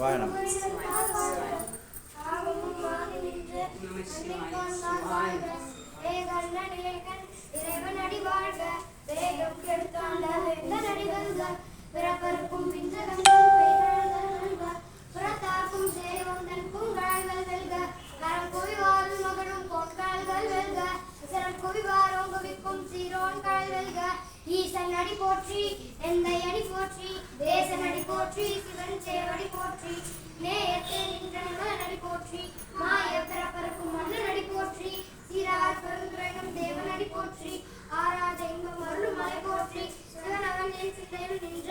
சிவாயணம் பிறப்பருக்கும் விஞ்சகங்களும் பெயரழக புறத்தாக்கும் சேவந்தனுக்கும் கழல்கள் வெல்க மரம் குவிவால் மகனும் பொற்கால்கள் வெல்க சிறம் குவிவாரோங்குவிக்கும் சீரோன் கழல் வெல்க. ஈசன் அடி போற்றி எந்தை அடி போற்றி தேசன் அடி போற்றி சிவன் சேவடி போற்றி நேயத்தில் நின்றவன் நடி போற்றி மாய பிறப்பருக்கும் மன்னன் அடி போற்றி சீரார் பெருந்துரைகம் தேவன் அடி போற்றி ஆராத இன்பம் அருளும் மலை போற்றி சிவனவன் என் சிந்தையில் நின்ற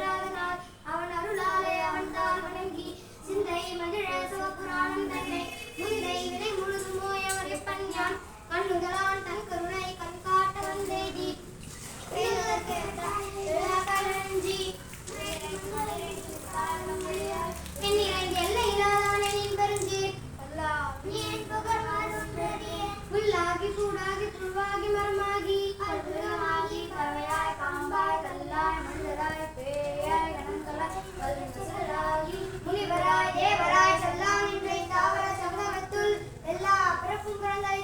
கூடாகி புல்வாகி மரமாகி அற்புதமாகி தவையாய் பாம்பாய் கல்லாய் மனிதராய் பேயாய் கணங்களாய் வல்லுநராகி முனிவராய் தேவராய் செல்லாம் இன்றை தாவர சங்கமத்துள் எல்லா பிறப்பும் பிறந்தாய்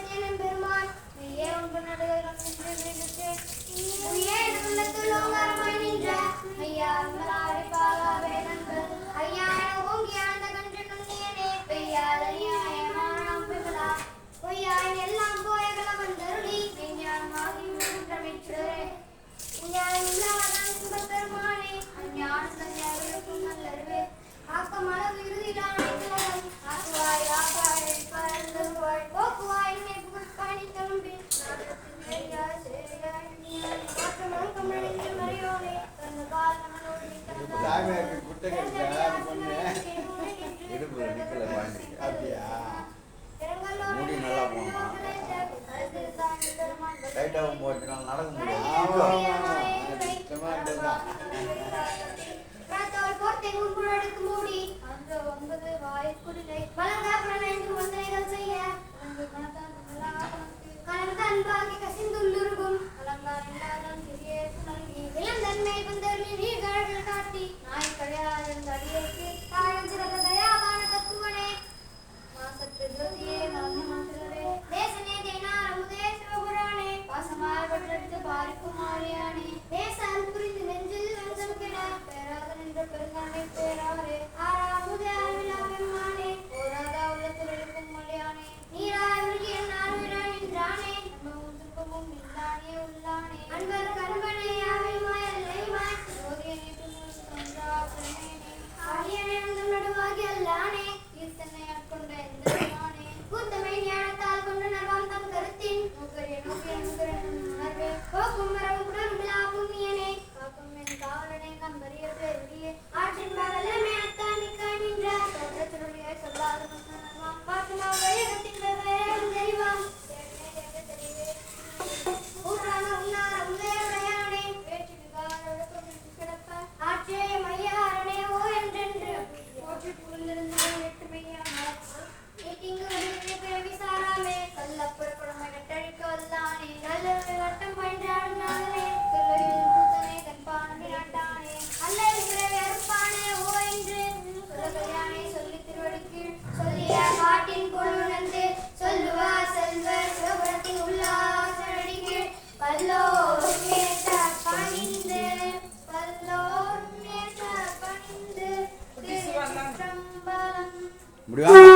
என்னால் நடக்க முடியாது. முடிவா